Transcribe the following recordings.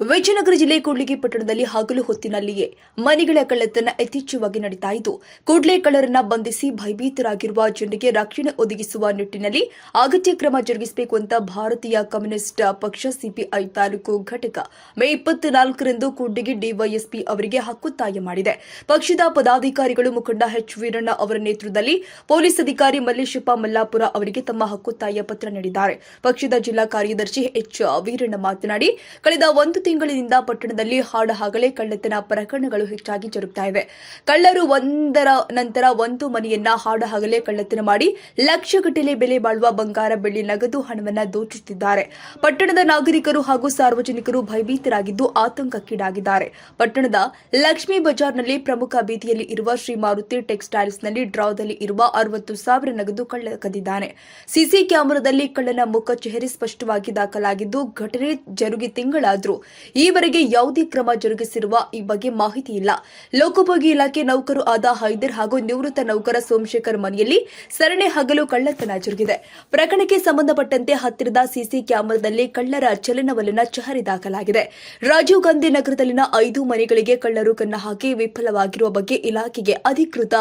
ವಿಜಯನಗರ ಜಿಲ್ಲೆ ಕೂಡ್ಲಿಗಿ ಪಟ್ಟಣದಲ್ಲಿ ಹಗಲು ಹೊತ್ತಿನಲ್ಲಿಯೇ ಮನೆಗಳ ಕಳ್ಳತನ ಯಥೇಚ್ಛವಾಗಿ ನಡೀತಾ ಇದ್ದು, ಕೂಡ್ಲೆ ಕಳ್ಳರನ್ನ ಬಂಧಿಸಿ ಭಯಭೀತರಾಗಿರುವ ಜನರಿಗೆ ರಕ್ಷಣೆ ಒದಗಿಸುವ ನಿಟ್ಟಿನಲ್ಲಿ ಅಗತ್ಯ ಕ್ರಮ ಜರುಗಿಸಬೇಕು ಅಂತ ಭಾರತೀಯ ಕಮ್ಯುನಿಸ್ಟ್ ಪಕ್ಷ ಸಿಪಿಐ ತಾಲೂಕು ಘಟಕ ಮೇ ಇಪ್ಪತ್ನಾಲ್ಕರಂದು ಕೂಡ್ಲಿಗಿ ಡಿವೈಎಸ್ಪಿ ಅವರಿಗೆ ಹಕ್ಕುತ್ತಾಯ ಮಾಡಿದೆ. ಪಕ್ಷದ ಪದಾಧಿಕಾರಿಗಳು ಮುಖಂಡ ಎಚ್ ವೀರಣ್ಣ ಅವರ ನೇತೃತ್ವದಲ್ಲಿ ಪೊಲೀಸ್ ಅಧಿಕಾರಿ ಮಲ್ಲೇಶಪ್ಪ ಮಲ್ಲಾಪುರ ಅವರಿಗೆ ತಮ್ಮ ಹಕ್ಕುತ್ತಾಯ ಪತ್ರ ನೀಡಿದ್ದಾರೆ. ಪಕ್ಷದ ಜಿಲ್ಲಾ ಕಾರ್ಯದರ್ಶಿ ಎಚ್ ವೀರಣ್ಣ ಮಾತನಾಡಿ, ಕಳೆದ ಒಂದು ತಿಂಗಳಿನಿಂದ ಪಟ್ಟಣದಲ್ಲಿ ಹಾಡಹಗಲೇ ಕಳ್ಳತನ ಪ್ರಕರಣಗಳು ಹೆಚ್ಚಾಗಿ ಜರುಗ್ತಾ ಇವೆ. ಕಳ್ಳರು ಒಂದರ ನಂತರ ಒಂದು ಮನೆಯನ್ನ ಹಾಡಹಗಲೇ ಕಳ್ಳತನ ಮಾಡಿ ಲಕ್ಷಗಟ್ಟಲೆ ಬೆಲೆ ಬಾಳುವ ಬಂಗಾರ ಬೆಳ್ಳಿ ನಗದು ಹಣವನ್ನ ದೋಚುತ್ತಿದ್ದಾರೆ. ಪಟ್ಟಣದ ನಾಗರಿಕರು ಹಾಗೂ ಸಾರ್ವಜನಿಕರು ಭಯಭೀತರಾಗಿದ್ದು ಆತಂಕಕ್ಕೀಡಾಗಿದ್ದಾರೆ. ಪಟ್ಟಣದ ಲಕ್ಷ್ಮೀ ಬಜಾರ್ನಲ್ಲಿ ಪ್ರಮುಖ ಬೀದಿಯಲ್ಲಿ ಇರುವ ಶ್ರೀ ಮಾರುತಿ ಟೆಕ್ಸ್ಟೈಲ್ಸ್ನಲ್ಲಿ ಡ್ರಾದಲ್ಲಿ ಇರುವ ಅರವತ್ತು ಸಾವಿರ ನಗದು ಕಳ್ಳ ಕದ್ದಿದ್ದಾನೆ ಸಿಸಿ ಕ್ಯಾಮೆರಾದಲ್ಲಿ ಕಳ್ಳನ ಮುಖ ಚೆಹರೆ ಸ್ಪಷ್ಟವಾಗಿ ದಾಖಲಾಗಿದ್ದು ಘಟನೆ ಜರುಗಿ ತಿಂಗಳಾದರೂ. ಈವರೆಗೆ ಯಾವುದೇ ಕ್ರಮ ಜರುಗಿಸಿರುವ ಈ ಬಗ್ಗೆ ಮಾಹಿತಿ ಇಲ್ಲ. ಲೋಕೋಪಯೋಗಿ ಇಲಾಖೆ ನೌಕರು ಆದ ಹೈದರ್ ಹಾಗೂ ನಿವೃತ್ತ ನೌಕರ ಸೋಮಶೇಖರ್ ಮನೆಯಲ್ಲಿ ಸರಣಿ ಹಗಲು ಕಳ್ಳತನ ಜರುಗಿದೆ. ಪ್ರಕರಣಕ್ಕೆ ಸಂಬಂಧಪಟ್ಟಂತೆ ಹತ್ತಿರದ ಸಿಸಿ ಕ್ಯಾಮೆರಾದಲ್ಲಿ ಕಳ್ಳರ ಚಲನವಲನ ಚಹರಿ ದಾಖಲಾಗಿದೆ. ರಾಜೀವ್ ಗಾಂಧಿ ನಗರದಲ್ಲಿನ ಐದು ಮನೆಗಳಿಗೆ ಕಳ್ಳರು ಕನ್ನ ಹಾಕಿ ವಿಫಲವಾಗಿರುವ ಬಗ್ಗೆ ಇಲಾಖೆಗೆ ಅಧಿಕೃತ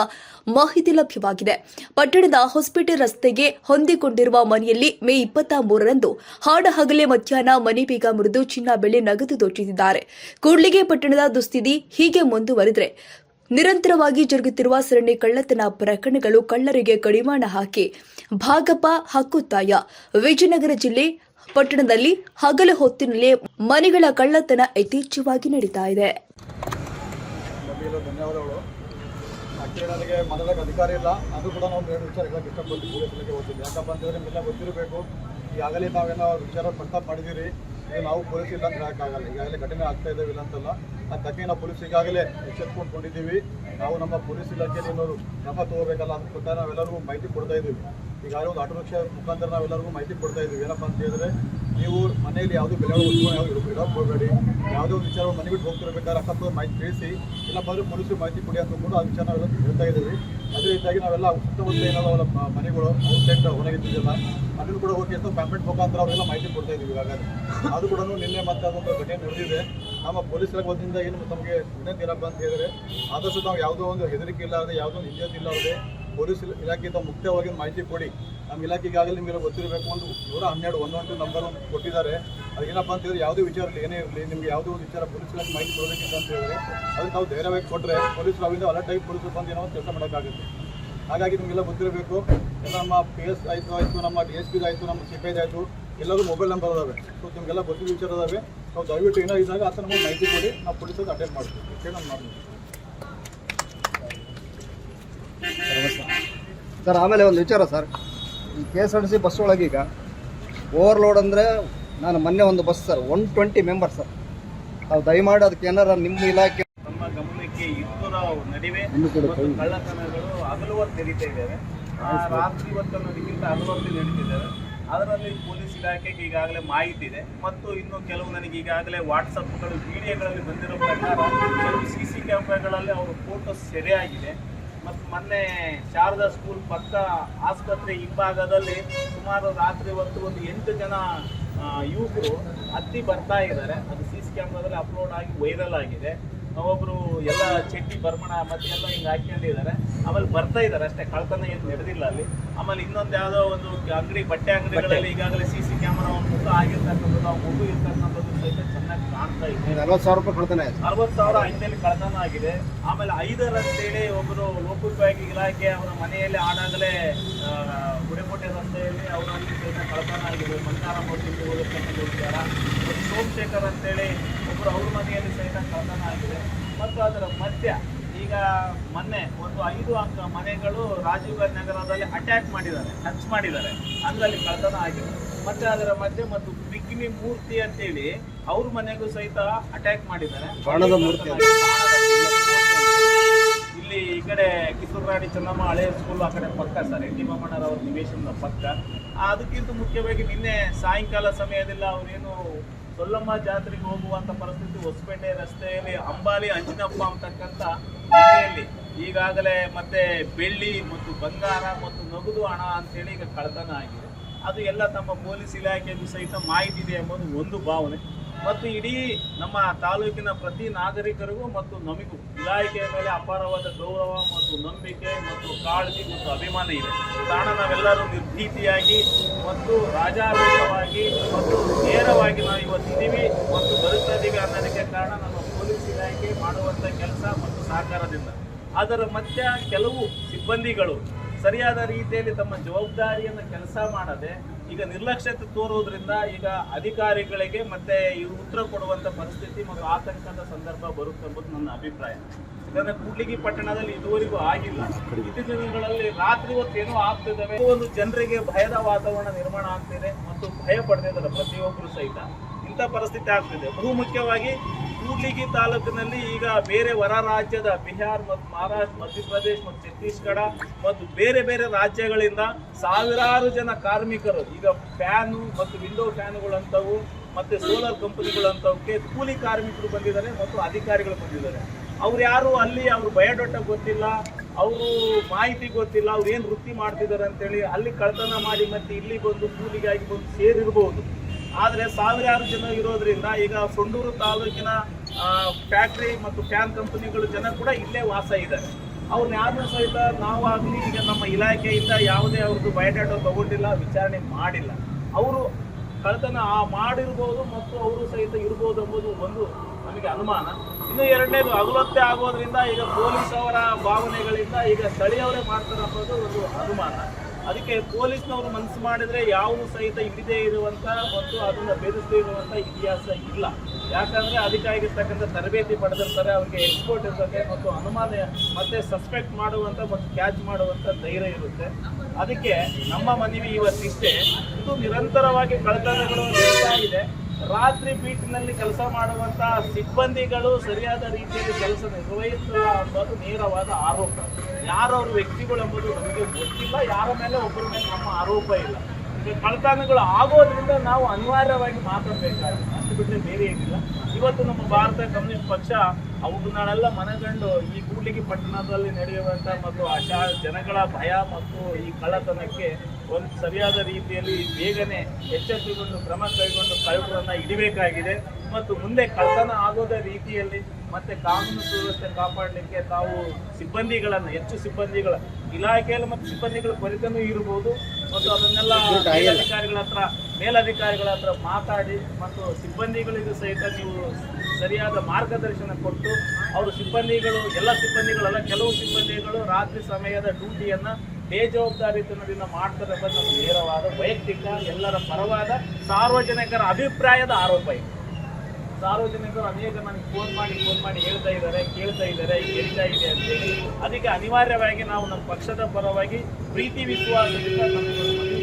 ಮಾಹಿತಿ ಲಭ್ಯವಾಗಿದೆ. ಪಟ್ಟಣದ ಹೊಸಪೇಟೆ ರಸ್ತೆಗೆ ಹೊಂದಿಕೊಂಡಿರುವ ಮನೆಯಲ್ಲಿ ಮೇ ಇಪ್ಪತ್ತ ಮೂರರಂದು ಹಾಡಹಗಲೇ ಮಧ್ಯಾಹ್ನ ಮನೆ ಬೀಗ ಮುರಿದು ಚಿನ್ನ ಬೆಳೆ ನಗದು ದೋಚಿದ್ದಾರೆ. ಕೂಡ್ಲಿಗೆ ಪಟ್ಟಣದ ದುಸ್ಥಿತಿ ಹೀಗೆ ಮುಂದುವರೆದರೆ ನಿರಂತರವಾಗಿ ಜರುಗುತ್ತಿರುವ ಸರಣಿ ಕಳ್ಳತನ ಪ್ರಕರಣಗಳು ಕಳ್ಳರಿಗೆ ಕಡಿವಾಣ ಹಾಕಿ ಭಾಗಪ ಹಕ್ಕುತ್ತಾಯ ವಿಜಯನಗರ ಜಿಲ್ಲೆ ಪಟ್ಟಣದಲ್ಲಿ ಹಗಲು ಹೊತ್ತಿನಲ್ಲಿ ಮನೆಗಳ ಕಳ್ಳತನ ಯಥೇಚ್ಛವಾಗಿ ನಡೀತಾ ಇದೆ. ನನಗೆ ಮಾತಾಡೋಕ್ಕೆ ಅಧಿಕಾರ ಇಲ್ಲ. ಅದು ಕೂಡ ನಾವು ಎರಡು ವಿಚಾರ ಹೇಳಕ್ಕೆ ಇಷ್ಟಪಟ್ಟು ಓದ್ತೀನಿ ಯಾಕಪ್ಪ ಅಂತಂದರೆ ನಿಮ್ಮೆಲ್ಲ ಗೊತ್ತಿರಬೇಕು. ಈಗಾಗಲೇ ನಾವೇನೋ ವಿಚಾರ ಪ್ರಸ್ತಾಪ ಮಾಡಿದ್ದೀರಿ. ಈಗ ನಾವು ಪೊಲೀಸ್ ಇಲ್ಲ ಅಂತ ಹೇಳೋಕ್ಕಾಗಲ್ಲ ಈಗಾಗಲೇ ಘಟನೆ ಆಗ್ತಾ ಇದೆ ಇಲ್ಲ ಅಂತಲ್ಲ ಆ ಘಟನೆ ನಾವು ಪೊಲೀಸ್ ಈಗಾಗಲೇ ಎಚ್ಚೆತ್ಕೊಂಡ್ಕೊಂಡಿದ್ದೀವಿ. ನಾವು ನಮ್ಮ ಪೊಲೀಸ್ ಇಲಾಖೆಯಲ್ಲಿ ಏನಾದ್ರು ಕ್ರಮ ತಗೋಬೇಕಲ್ಲ ಅದ್ರ ಪ್ರಕಾರ ನಾವೆಲ್ಲರಿಗೂ ಮಾಹಿತಿ ಕೊಡ್ತಾ ಇದ್ದೀವಿ. ಈಗಾಗಲೇ ಒಂದು ಆಟೋ ರಿಕ್ಷಾ ಮುಖಾಂತರ ನಾವೆಲ್ಲರಿಗೂ ಮಾಹಿತಿ ಕೊಡ್ತಾ ಇದ್ದೀವಿ. ಏನಪ್ಪ ಅಂತ ಹೇಳಿದ್ರೆ ನೀವು ಮನೆಯಲ್ಲಿ ಯಾವುದೇ ಯಾವುದು ಇಡೋಕೆ ಹೋಗಬೇಡಿ ಯಾವುದೇ ಒಂದು ವಿಚಾರ ಮನೆ ಬಿಟ್ಟು ಹೋಗ್ತಿರ್ಬೇಕಾದ್ರೆ ಅಕ್ಕಪಕ್ಕ ಮಾಹಿತಿ ತಿಳಿಸಿ ಇಲ್ಲಪ್ಪ ಅಂದ್ರೆ ಪೊಲೀಸರು ಮಾಹಿತಿ ಕೊಡಿ ಅಂತ ಕೂಡ ಆ ವಿಚಾರ ಹೇಳ್ತಾ ಇದ್ದೀವಿ. ಅದೇ ರೀತಿಯಾಗಿ ನಾವೆಲ್ಲ ಸುತ್ತಮುತ್ತ ಮ- ಮನೆಗಳು ಔಟ್ಲೆಟ್ ಹೊರಗಿದ್ದಿಲ್ಲ ಅದನ್ನು ಕೂಡ ಹೋಗಿ ಅಂತ ಪ್ಯಾಂಪೆಟ್ ಮುಖಾಂತರ ಅವರೆಲ್ಲ ಮಾಹಿತಿ ಕೊಡ್ತಾ ಇದ್ದೀವಿ ಇವಾಗ ಅದು ಕೂಡ ನಿನ್ನೆ ಮತ್ತೆ ಅದೊಂದು ಘಟನೆ ನಡೆದಿದೆ. ನಮ್ಮ ಪೊಲೀಸರ ವತಿಯಿಂದ ಏನು ತಮಗೆ ವಿನಂತಿ ಏನಪ್ಪ ಅಂತ ಹೇಳಿದರೆ, ಆದಷ್ಟು ನಾವು ಯಾವುದೋ ಒಂದು ಹೆದರಿಕೆ ಇಲ್ಲದೆ ಯಾವುದೋ ಒಂದು ಇಲ್ಲದೆ ಪೊಲೀಸ್ ಇಲ- ಇಲಾಖೆಯಿಂದ ಮುಖ್ಯವಾಗಿ ಮಾಹಿತಿ ಕೊಡಿ. ನಮ್ಮ ಇಲಾಖೆ ನಿಮಗೆಲ್ಲ ನಿಮಗೆ ಗೊತ್ತಿರಬೇಕು ಒಂದು ನೂರ ಹನ್ನೆರಡು ಒಂದೊಂದು ನಂಬರ್ ಕೊಟ್ಟಿದ್ದಾರೆ. ಅದೇನಪ್ಪ ಅಂತ ಹೇಳಿದ್ರೆ ಯಾವುದೇ ವಿಚಾರ ಏನೇ ಇರಲಿ, ನಿಮಗೆ ಯಾವುದೇ ಒಂದು ವಿಚಾರ ಪೊಲೀಸ್ ಇಲಾಖೆ ಮಾಹಿತಿ ಕೊಡಬೇಕಿತ್ತು ಅಂತ ಹೇಳಿದ್ರೆ ಅದಕ್ಕೆ ನಾವು ಧೈರ್ಯವಾಗಿ ಕೊಟ್ಟರೆ ಪೊಲೀಸರು ಅವಿಂದ ಅಲರ್ಟ್ ಆಗಿ ಪೊಲೀಸರು ಬಂದು ಏನೋ ಕೆಲಸ ಮಾಡೋಕ್ಕಾಗುತ್ತೆ. ಹಾಗಾಗಿ ನಿಮಗೆಲ್ಲ ಗೊತ್ತಿರಬೇಕು. ಎಲ್ಲ ನಮ್ಮ ಪಿ ಎಸ್ ಆಯಿತು ಆಯಿತು, ನಮ್ಮ ಡಿ ಎಸ್ ಪಿ ಆಯಿತು, ನಮ್ಮ ಸಿ ಪಿ ಆಯಿತು ಎಲ್ಲರೂ ಮೊಬೈಲ್ ನಂಬರ್ ಅದಾವೆ. ಸೊ ನಿಮಗೆಲ್ಲ ಗೊತ್ತಿದ್ದ ವಿಚಾರ ಅದಾವೆ. ನಾವು ದಯವಿಟ್ಟು ಏನೋ ಇದ್ದಾಗ ಥರ ನಮಗೆ ಮಾಹಿತಿ ಕೊಡಿ. ನಾವು ಪೊಲೀಸರಿಗೆ ಅಟೆಂಡ್ ಮಾಡ್ತೀವಿ. ಓಕೆ ನಾನು ಮಾಡ್ತೀನಿ. ಸರ್ ಆಮೇಲೆ ಒಂದು ವಿಚಾರ ಸರ್. ಈ K S R T C bus ಒಳಗೆ ಈಗ ಓವರ್ಲೋಡ್ ಅಂದರೆ ನಾನು ಮೊನ್ನೆ ಒಂದು bus sir one twenty member sir. ತಾವು ದಯಮಾಡಿ ಅದಕ್ಕೆ ಏನಾರ ನಿಮ್ಮ ಇಲಾಖೆ ನಮ್ಮ ಗಮನಕ್ಕೆ ಇಬ್ಬರ ನಡುವೆ ಕಳ್ಳತನಗಳು ಹಗಲು ಹೊತ್ತು ನಡೀತಾ ಇದ್ದಾವೆ. ರಾತ್ರಿ ಹೊತ್ತು ಅನ್ನೋದಕ್ಕಿಂತ ಹಗಲು ನಡೀತಿದ್ದಾರೆ ನಡೀತಿದ್ದಾವೆ. ಅದರಲ್ಲಿ ಪೊಲೀಸ್ ಇಲಾಖೆಗೆ ಈಗಾಗಲೇ ಮಾಹಿತಿ ಇದೆ. ಮತ್ತು ಇನ್ನು ಕೆಲವು ನನಗೆ ಈಗಾಗಲೇ ವಾಟ್ಸಪ್ಗಳು ವಿಡಿಯೋಗಳಲ್ಲಿ ಬಂದಿರೋ ಪ್ರಕಾರ ಕೆಲವು ಸಿ ಸಿ ಕ್ಯಾಮ್ರಾಗಳಲ್ಲಿ ಅವರ ಫೋಟೋ ಸೆರೆಯಾಗಿದೆ. ಮತ್ತು ಮೊನ್ನೆ ಶಾರದಾ ಸ್ಕೂಲ್ ಪಕ್ಕ ಆಸ್ಪತ್ರೆ ಹಿಂಭಾಗದಲ್ಲಿ ಸುಮಾರು ರಾತ್ರಿ ಹೊತ್ತು ಒಂದು ಎಂಟು ಜನ ಯುವಕರು ಹತ್ತಿ ಬರ್ತಾ ಇದ್ದಾರೆ. ಅದು ಸಿ ಸಿ ಕ್ಯಾಮ್ರಾದಲ್ಲಿ ಅಪ್ಲೋಡ್ ಆಗಿ ವೈರಲ್ ಆಗಿದೆ. ಒಬ್ಬರು ಎಲ್ಲ ಚಟ್ಟಿ ಬರ್ಮಣ ಮತ್ತೆ ಎಲ್ಲ ಹಿಂಗೆ ಹಾಕೊಂಡಿದ್ದಾರೆ ಆಮೇಲೆ ಬರ್ತಾ ಇದ್ದಾರೆ ಅಷ್ಟೇ ಕಳ್ತನ ಏನು ನಡೆದಿಲ್ಲ ಅಲ್ಲಿ. ಆಮೇಲೆ ಇನ್ನೊಂದು ಯಾವುದೋ ಒಂದು ಅಂಗಡಿ ಬಟ್ಟೆ ಅಂಗಡಿಗಳಲ್ಲಿ ಈಗಾಗಲೇ ಸಿ ಸಿ ಕ್ಯಾಮ್ರಾ ಮುಖ ಆಗಿರ್ತಕ್ಕಂಥದ್ದು ಮಗು ಇರ್ತಕ್ಕಂಥದ್ದು ಸಹಿತ ಚೆನ್ನಾಗಿ ಕಾಣ್ತಾ ಇದೆ. ನಲ್ವತ್ತು ಸಾವಿರ ರೂಪಾಯಿ ಕಳ್ತಾನೆ ಅರವತ್ತು ಸಾವಿರ ಹಿಂದೆಯಲ್ಲಿ ಕಳ್ತನ ಆಗಿದೆ. ಆಮೇಲೆ ಐದರ ಅಂತೇಳಿ ಒಬ್ಬರು ಲೋಕೋಪಯೋಗಿ ಇಲಾಖೆ ಅವರ ಮನೆಯಲ್ಲಿ ಆಡಾಗಲೇ ಗುಡೆಕೋಟೆ ರಸ್ತೆಯಲ್ಲಿ ಅವರಲ್ಲಿ ಸಹಿತ ಕಳ್ತನ ಆಗಿದೆ. ಬಂಗಾರ ಮೂರ್ತಿ ಹೋಗಿರ್ತಕ್ಕಂಥ ವಿಚಾರ. ಸೋಮಶೇಖರ್ ಅಂತೇಳಿ ಒಬ್ಬರು ಅವ್ರ ಮನೆಯಲ್ಲಿ ಸಹಿತ ಕಳ್ತನ ಆಗಿದೆ. ಮತ್ತು ಅದರ ಮಧ್ಯ ಈಗ ಮೊನ್ನೆ ಒಂದು ಐದು ಅಂಕ ಮನೆಗಳು ರಾಜೀವ್ ಗಾಂಧಿ ನಗರದಲ್ಲಿ ಅಟ್ಯಾಕ್ ಮಾಡಿದ್ದಾರೆ ಟಚ್ ಮಾಡಿದ್ದಾರೆ. ಅದರಲ್ಲಿ ಕಳ್ತನ ಆಗಿದೆ. ಮತ್ತೆ ಅದರ ಮಧ್ಯೆ ಮತ್ತು ಬಿಗ್ನಿ ಮೂರ್ತಿ ಅಂತೇಳಿ ಅವ್ರ ಮನೆಗೂ ಸಹಿತ ಅಟ್ಯಾಕ್ ಮಾಡಿದ್ದಾರೆ. ಬಾಣದ ಮೂರ್ತಿ ಅದು. ಇಲ್ಲಿ ಈ ಕಡೆ ಕಿತ್ತೂರಾಣಿ ಚೆನ್ನಮ್ಮ ಹಳೆ ಸ್ಕೂಲ್ ಆ ಕಡೆ ಪಕ್ಕ ಸರ್ ಎನ್ ಟಿ ಅವ್ರ ನಿವೇಶನದ ಪಕ್ಕ. ಅದಕ್ಕಿಂತ ಮುಖ್ಯವಾಗಿ ನಿನ್ನೆ ಸಾಯಂಕಾಲ ಸಮಯದಲ್ಲಿ ಅವರೇನು ಸೊಲ್ಲಮ್ಮ ಜಾತ್ರೆಗೆ ಹೋಗುವಂತ ಪರಿಸ್ಥಿತಿ ಹೊಸಪೇಟೆ ರಸ್ತೆಯಲ್ಲಿ ಅಂಬಾಲಿ ಅಂಜಿನಪ್ಪ ಅಂತಕ್ಕಂಥ ಮನೆಯಲ್ಲಿ ಈಗಾಗಲೇ ಮತ್ತೆ ಬೆಳ್ಳಿ ಮತ್ತು ಬಂಗಾರ ಮತ್ತು ನಗದು ಹಣ ಅಂತೇಳಿ ಈಗ ಕಳ್ತನ ಆಗಿದೆ. ಅದು ಎಲ್ಲ ತಮ್ಮ ಪೊಲೀಸ್ ಇಲಾಖೆಗೂ ಸಹಿತ ಮಾಹಿತಿ ಇದೆ ಎಂಬುದು ಒಂದು ಭಾವನೆ. ಮತ್ತು ಇಡೀ ನಮ್ಮ ತಾಲೂಕಿನ ಪ್ರತಿ ನಾಗರಿಕರಿಗೂ ಮತ್ತು ನಮಗೂ ಇಲಾಖೆಯ ಮೇಲೆ ಅಪಾರವಾದ ಗೌರವ ಮತ್ತು ನಂಬಿಕೆ ಮತ್ತು ಕಾಳಜಿ ಮತ್ತು ಅಭಿಮಾನ ಇದೆ. ಕಾರಣ ನಾವೆಲ್ಲರೂ ನಿರ್ಭೀತಿಯಾಗಿ ಮತ್ತು ರಾಜಾರೋಹವಾಗಿ ಮತ್ತು ನೇರವಾಗಿ ನಾವು ಇವತ್ತಿದ್ದೀವಿ ಮತ್ತು ಬರುತ್ತಾ ಇದ್ದೀವಿ ಅನ್ನೋದಕ್ಕೆ ಕಾರಣ ನಮ್ಮ ಪೊಲೀಸ್ ಇಲಾಖೆ ಮಾಡುವಂಥ ಕೆಲಸ ಮತ್ತು ಸಹಕಾರದಿಂದ. ಅದರ ಮಧ್ಯ ಕೆಲವು ಸಿಬ್ಬಂದಿಗಳು ಸರಿಯಾದ ರೀತಿಯಲ್ಲಿ ತಮ್ಮ ಜವಾಬ್ದಾರಿಯನ್ನು ಕೆಲಸ ಮಾಡದೆ ಈಗ ನಿರ್ಲಕ್ಷ್ಯತೆ ತೋರುವುದರಿಂದ ಈಗ ಅಧಿಕಾರಿಗಳಿಗೆ ಮತ್ತೆ ಈ ಉತ್ತರ ಕೊಡುವಂತ ಪರಿಸ್ಥಿತಿ ಮತ್ತು ಆತಂಕದ ಸಂದರ್ಭ ಬರುತ್ತೆ ಎಂಬುದು ನನ್ನ ಅಭಿಪ್ರಾಯ. ಯಾಕಂದ್ರೆ ಕೂಡ್ಲಿಗಿ ಪಟ್ಟಣದಲ್ಲಿ ಇದುವರೆಗೂ ಆಗಿಲ್ಲ. ಇತ್ತೀಚಿನ ದಿನಗಳಲ್ಲಿ ರಾತ್ರಿ ಹೊತ್ತೇನೋ ಆಗ್ತಿದ್ದಾವೆ. ಒಂದು ಜನರಿಗೆ ಭಯದ ವಾತಾವರಣ ನಿರ್ಮಾಣ ಆಗ್ತಿದೆ ಮತ್ತು ಭಯ ಪಡ್ತಿದ್ದಾರೆ ಪ್ರತಿಯೊಬ್ಬರು ಸಹಿತ. ಇಂಥ ಪರಿಸ್ಥಿತಿ ಆಗ್ತಿದೆ. ಬಹು ಮುಖ್ಯವಾಗಿ ಕೂಡ್ಲಿಗಿ ತಾಲೂಕಿನಲ್ಲಿ ಈಗ ಬೇರೆ ಹೊರ ರಾಜ್ಯದ ಬಿಹಾರ್ ಮತ್ತು ಮಹಾರಾಷ್ಟ್ರ, ಮಧ್ಯಪ್ರದೇಶ ಮತ್ತು ಛತ್ತೀಸ್ಗಢ ಮತ್ತು ಬೇರೆ ಬೇರೆ ರಾಜ್ಯಗಳಿಂದ ಸಾವಿರಾರು ಜನ ಕಾರ್ಮಿಕರು ಈಗ ಫ್ಯಾನು ಮತ್ತು ವಿಂಡೋ ಫ್ಯಾನುಗಳಂತವು ಮತ್ತೆ ಸೋಲಾರ್ ಕಂಪನಿಗಳಂಥವಕ್ಕೆ ಕೂಲಿ ಕಾರ್ಮಿಕರು ಬಂದಿದ್ದಾರೆ ಮತ್ತು ಅಧಿಕಾರಿಗಳು ಬಂದಿದ್ದಾರೆ. ಅವ್ರು ಯಾರು ಅಲ್ಲಿ ಅವ್ರ ಬಯೋಡಾಟ ಗೊತ್ತಿಲ್ಲ, ಅವರು ಮಾಹಿತಿ ಗೊತ್ತಿಲ್ಲ, ಅವ್ರು ಏನು ವೃತ್ತಿ ಮಾಡ್ತಿದ್ದಾರೆ ಅಂತೇಳಿ ಅಲ್ಲಿ ಕಳ್ತನ ಮಾಡಿ ಮತ್ತೆ ಇಲ್ಲಿ ಬಂದು ಕೂಲಿಗಾಗಿ ಬಂದು ಸೇರಿರ್ಬೋದು. ಆದರೆ ಸಾವಿರಾರು ಜನ ಇರೋದ್ರಿಂದ ಈಗ ಸೊಂಡೂರು ತಾಲೂಕಿನ ಫ್ಯಾಕ್ಟ್ರಿ ಮತ್ತು ಫ್ಯಾನ್ ಕಂಪನಿಗಳು ಜನ ಕೂಡ ಇಲ್ಲೇ ವಾಸ ಇದ್ದಾರೆ. ಅವ್ರನ್ನ ಯಾರನ್ನೂ ಸಹಿತ ನಾವಾಗಲಿ ಈಗ ನಮ್ಮ ಇಲಾಖೆಯಿಂದ ಯಾವುದೇ ಅವ್ರದ್ದು ಬಯೋಡಾಟಾ ತಗೊಂಡಿಲ್ಲ, ವಿಚಾರಣೆ ಮಾಡಿಲ್ಲ. ಅವರು ಕಳ್ತನ ಮಾಡಿರ್ಬೋದು ಮತ್ತು ಅವರು ಸಹಿತ ಇರ್ಬೋದು ಎಂಬುದು ಒಂದು ನಮಗೆ ಅನುಮಾನ. ಇನ್ನು ಎರಡನೇದು ಹಗಲೊತ್ತೆ ಆಗೋದ್ರಿಂದ ಈಗ ಪೊಲೀಸ್ ಅವರ ಭಾವನೆಗಳಿಂದ ಈಗ ಸ್ಥಳೀಯವರೇ ಮಾಡ್ತಾರೆ ಅನ್ನೋದು ಒಂದು ಅನುಮಾನ. ಅದಕ್ಕೆ ಪೊಲೀಸ್ನವರು ಮನಸ್ಸು ಮಾಡಿದ್ರೆ ಯಾವುದು ಸಹಿತ ಇಲ್ಲದೇ ಇರುವಂತ ಮತ್ತು ಅದನ್ನು ಬೆದರಿಸದೇ ಇರುವಂಥ ಇತಿಹಾಸ ಇಲ್ಲ. ಯಾಕಂದ್ರೆ ಅದಕ್ಕಾಗಿರ್ತಕ್ಕಂಥ ತರಬೇತಿ ಪಡೆದಿರ್ತಾರೆ, ಅವ್ರಿಗೆ ಎಕ್ಸ್ಪೋರ್ಟ್ ಇರ್ತದೆ ಮತ್ತು ಅನುಮಾನ ಮತ್ತೆ ಸಸ್ಪೆಕ್ಟ್ ಮಾಡುವಂತ ಮತ್ತು ಕ್ಯಾಚ್ ಮಾಡುವಂತ ಧೈರ್ಯ ಇರುತ್ತೆ. ಅದಕ್ಕೆ ನಮ್ಮ ಮನವಿ ಇವತ್ತಿಷ್ಟೇ. ಇದು ನಿರಂತರವಾಗಿ ಕಳ್ಳತನಗಳು ಇದೆ. ರಾತ್ರಿ ಬೀಟ್ನಲ್ಲಿ ಕೆಲಸ ಮಾಡುವಂತ ಸಿಬ್ಬಂದಿಗಳು ಸರಿಯಾದ ರೀತಿಯಲ್ಲಿ ಕೆಲಸ ನಿರ್ವಹಿಸಿಲ್ಲ ಅನ್ನೋದು ನೇರವಾದ ಆರೋಪ. ಯಾರವ್ರ ವ್ಯಕ್ತಿಗಳು ಎಂಬುದು ನಮಗೆ ಗೊತ್ತಿಲ್ಲ, ಯಾರ ಮೇಲೆ ಒಬ್ಬರ ಮೇಲೆ ನಮ್ಮ ಆರೋಪ ಇಲ್ಲ. ಈಗ ಕಳತನಗಳು ಆಗೋದ್ರಿಂದ ನಾವು ಅನಿವಾರ್ಯವಾಗಿ ಮಾತಾಡಬೇಕಾಗುತ್ತೆ. ಅಷ್ಟು ಬಿಟ್ಟರೆ ಬೇರೆ ಏನಿಲ್ಲ ಇವತ್ತು ನಮ್ಮ ಭಾರತ ಕಮ್ಯುನಿಸ್ಟ್ ಪಕ್ಷ ಅವುಗಳನ್ನೆಲ್ಲ ಮನಗಂಡು ಈ ಕೂಡ್ಲಿಗಿ ಪಟ್ಟಣದಲ್ಲಿ ನಡೆಯುವಂಥ ಮತ್ತು ಆಶಾ ಜನಗಳ ಭಯ ಮತ್ತು ಈ ಕಳ್ಳತನಕ್ಕೆ ಒಂದು ಸರಿಯಾದ ರೀತಿಯಲ್ಲಿ ಬೇಗನೆ ಎಚ್ಚೆತ್ತುಕೊಂಡು ಕ್ರಮ ಕೈಗೊಂಡು ಕಳ್ಳರನ್ನ ಇಡಬೇಕಾಗಿದೆ ಮತ್ತು ಮುಂದೆ ಕಳ್ಳತನ ಆಗೋದ ರೀತಿಯಲ್ಲಿ ಮತ್ತೆ ಕಾನೂನು ಸುವ್ಯವಸ್ಥೆ ಕಾಪಾಡಲಿಕ್ಕೆ ತಾವು ಸಿಬ್ಬಂದಿಗಳನ್ನು ಹೆಚ್ಚು ಸಿಬ್ಬಂದಿಗಳ ಇಲಾಖೆಯಲ್ಲಿ ಮತ್ತು ಸಿಬ್ಬಂದಿಗಳ ಕೊರತೆನೂ ಇರಬಹುದು ಮತ್ತು ಅದನ್ನೆಲ್ಲ ಅಧಿಕಾರಿಗಳ ಹತ್ರ ಮೇಲಧಿಕಾರಿಗಳ ಹತ್ರ ಮಾತಾಡಿ ಮತ್ತು ಸಿಬ್ಬಂದಿಗಳಿಗೂ ಸಹಿತ ನೀವು ಸರಿಯಾದ ಮಾರ್ಗದರ್ಶನ ಕೊಟ್ಟು ಅವರು ಸಿಬ್ಬಂದಿಗಳು, ಎಲ್ಲ ಸಿಬ್ಬಂದಿಗಳಲ್ಲ, ಕೆಲವು ಸಿಬ್ಬಂದಿಗಳು ರಾತ್ರಿ ಸಮಯದ ಡ್ಯೂಟಿಯನ್ನು ಬೇಜವಾಬ್ದಾರಿತನದಿಂದ ಮಾಡ್ತಾರೆ ನಮ್ಮ ನೇರವಾದ ವೈಯಕ್ತಿಕ, ಎಲ್ಲರ ಪರವಾದ ಸಾರ್ವಜನಿಕರ ಅಭಿಪ್ರಾಯದ ಆರೋಪ ಇದೆ. ಸಾರ್ವಜನಿಕರು ಅನೇಕ ನನಗೆ ಫೋನ್ ಮಾಡಿ ಫೋನ್ ಮಾಡಿ ಹೇಳ್ತಾ ಇದ್ದಾರೆ, ಕೇಳ್ತಾ ಇದ್ದಾರೆ, ಹೇಳ್ತಾ ಇದೆ ಅಂತೇಳಿ ಅದಕ್ಕೆ ಅನಿವಾರ್ಯವಾಗಿ ನಾವು ನಮ್ಮ ಪಕ್ಷದ ಪರವಾಗಿ ಪ್ರೀತಿ, ವಿಶ್ವಾಸದಿಂದ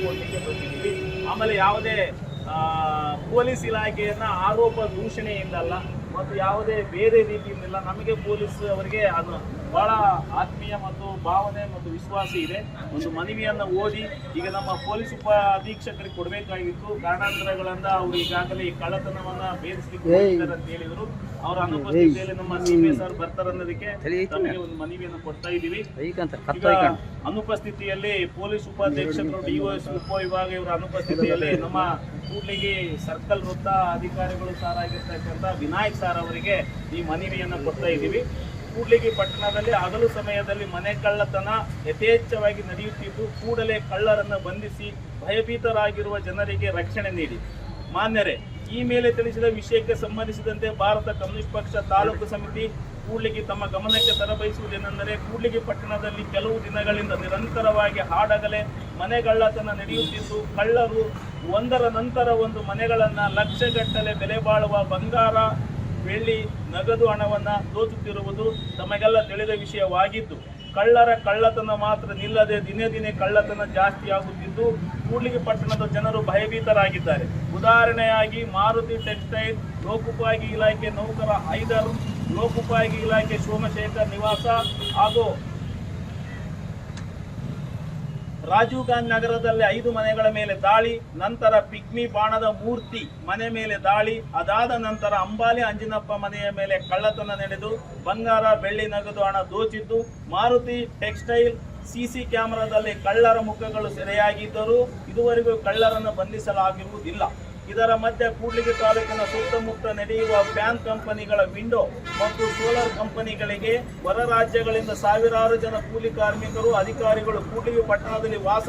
ಕೊಡಲಿಕ್ಕೆ ಬಂದಿದ್ದೀವಿ. ಆಮೇಲೆ ಯಾವುದೇ ಪೊಲೀಸ್ ಇಲಾಖೆಯನ್ನು ಆರೋಪ ದೂಷಣೆಯಿಂದಲ್ಲ ಮತ್ತು ಯಾವುದೇ ಬೇರೆ ರೀತಿಯಿಂದಿಲ್ಲ ನಮಗೆ ಪೊಲೀಸ್ ಅವರಿಗೆ ಅದು ಬಹಳ ಆತ್ಮೀಯ ಮತ್ತು ಭಾವನೆ ಮತ್ತು ವಿಶ್ವಾಸ ಇದೆ. ಒಂದು ಮನವಿಯನ್ನು ಓದಿ ಈಗ ನಮ್ಮ ಪೊಲೀಸ್ ಉಪ ಅಧೀಕ್ಷಕರಿಗೆ ಕೊಡಬೇಕಾಗಿತ್ತು. ಕಾರಣಾಂತರಗಳಿಂದ ಅವರು ಈಗಾಗಲೇ ಈ ಕಳ್ಳತನವನ್ನ ಬೇರಿಸಲಿಕ್ಕೆ ಅಂತ ಹೇಳಿದ್ರು. ಅವರ ಅನುಪಸ್ಥಿತಿಯಲ್ಲಿ ನಮ್ಮ ಸಿ ಪಿ ಸರ್ ಬರ್ತಾರೆ ಅನ್ನೋದಕ್ಕೆ ತಮಗೆ ಒಂದು ಮನವಿಯನ್ನು ಕೊಡ್ತಾ ಇದ್ದೀವಿ. ಈಗ ಅನುಪಸ್ಥಿತಿಯಲ್ಲಿ ಪೊಲೀಸ್ ಉಪಾಧ್ಯಕ್ಷರು ಡಿಒಎಸ್ ಉಪವಿಭಾಗ ಇವರ ಅನುಪಸ್ಥಿತಿಯಲ್ಲಿ ನಮ್ಮ ಕೂಡ್ಲಿಗಿ ಸರ್ಕಲ್ ವೃತ್ತ ಅಧಿಕಾರಿಗಳು ಸಾರ್ ಆಗಿರ್ತಕ್ಕಂಥ ವಿನಾಯಕ್ ಸಾರ್ ಅವರಿಗೆ ಈ ಮನವಿಯನ್ನು ಕೊಡ್ತಾ ಇದ್ದೀವಿ. ಕೂಡ್ಲಿಗಿ ಪಟ್ಟಣದಲ್ಲಿ ಹಗಲು ಸಮಯದಲ್ಲಿ ಮನೆ ಕಳ್ಳತನ ಯಥೇಚ್ಛವಾಗಿ ನಡೆಯುತ್ತಿದ್ದು ಕೂಡಲೇ ಕಳ್ಳರನ್ನು ಬಂಧಿಸಿ ಭಯಭೀತರಾಗಿರುವ ಜನರಿಗೆ ರಕ್ಷಣೆ ನೀಡಿ. ಮಾನ್ಯರೇ ಈ ಮೇಲೆ ತಿಳಿಸಿದ ವಿಷಯಕ್ಕೆ ಸಂಬಂಧಿಸಿದಂತೆ ಭಾರತ ಕಮ್ಯುನಿಸ್ಟ್ ಪಕ್ಷ ತಾಲೂಕು ಸಮಿತಿ ಕೂಡ್ಲಿಗಿ ತಮ್ಮ ಗಮನಕ್ಕೆ ತರಬಯಸುವುದೇನೆಂದರೆ ಕೂಡ್ಲಿಗಿ ಪಟ್ಟಣದಲ್ಲಿ ಕೆಲವು ದಿನಗಳಿಂದ ನಿರಂತರವಾಗಿ ಹಾಡಗಲೆ ಮನೆಗಳ್ಳತನ ನಡೆಯುತ್ತಿದ್ದು, ಕಳ್ಳರು ಒಂದರ ನಂತರ ಒಂದು ಮನೆಗಳನ್ನ ಲಕ್ಷಗಟ್ಟಲೆ ಬೆಲೆ ಬಾಳುವ ಬಂಗಾರ ಬೆಳ್ಳಿ ನಗದು ಹಣವನ್ನು ದೋಚುತ್ತಿರುವುದು ತಮಗೆಲ್ಲ ತಿಳಿದ ವಿಷಯವಾಗಿದ್ದು ಕಳ್ಳರ ಕಳ್ಳತನ ಮಾತ್ರ ನಿಲ್ಲದೆ ದಿನೇ ದಿನೇ ಕಳ್ಳತನ ಜಾಸ್ತಿ ಆಗುತ್ತಿದ್ದು, ಕೂಡ್ಲಿಗೆ ಪಟ್ಟಣದ ಜನರು ಭಯಭೀತರಾಗಿದ್ದಾರೆ. ಉದಾಹರಣೆಯಾಗಿ ಮಾರುತಿ ಟೆಕ್ಸ್ಟೈಲ್, ಲೋಕೋಪಯೋಗಿ ಇಲಾಖೆ ನೌಕರ ಹೈದರ್ ಲೋಕೋಪಯೋಗಿ ಇಲಾಖೆ ಸೋಮಶೇಖರ್ ನಿವಾಸ ಹಾಗೂ ರಾಜೀವ್ ಗಾಂಧಿ ನಗರದಲ್ಲಿ ಐದು ಮನೆಗಳ ಮೇಲೆ ದಾಳಿ, ನಂತರ ಪಿಗ್ಮಿ ಬಾಣದ ಮೂರ್ತಿ ಮನೆ ಮೇಲೆ ದಾಳಿ, ಅದಾದ ನಂತರ ಅಂಬಾಲಿ ಅಂಜಿನಪ್ಪ ಮನೆಯ ಮೇಲೆ ಕಳ್ಳತನ ನಡೆದು, ಬಂಗಾರ ಬೆಳ್ಳಿ ನಗದು ಹಣ ದೋಚಿದ್ದು, ಮಾರುತಿ ಟೆಕ್ಸ್ಟೈಲ್ ಸಿಸಿ ಕ್ಯಾಮೆರಾದಲ್ಲಿ ಕಳ್ಳರ ಮುಖಗಳು ಸೆರೆಯಾಗಿದ್ದರೂ ಇದುವರೆಗೂ ಕಳ್ಳರನ್ನು ಬಂಧಿಸಲಾಗಿರುವುದಿಲ್ಲ. ಇದರ ಮಧ್ಯೆ ಕೂಡ್ಲಿಗಿ ತಾಲೂಕಿನ ಸುತ್ತಮುತ್ತ ನಡೆಯುವ ಫ್ಯಾನ್ ಕಂಪನಿಗಳ ವಿಂಡೋ ಮತ್ತು ಸೋಲಾರ್ ಕಂಪನಿಗಳಿಗೆ ಹೊರ ರಾಜ್ಯಗಳಿಂದ ಸಾವಿರಾರು ಜನ ಕೂಲಿ ಕಾರ್ಮಿಕರು, ಅಧಿಕಾರಿಗಳು ಕೂಡ್ಲಿಗಿ ಪಟ್ಟಣದಲ್ಲಿ ವಾಸ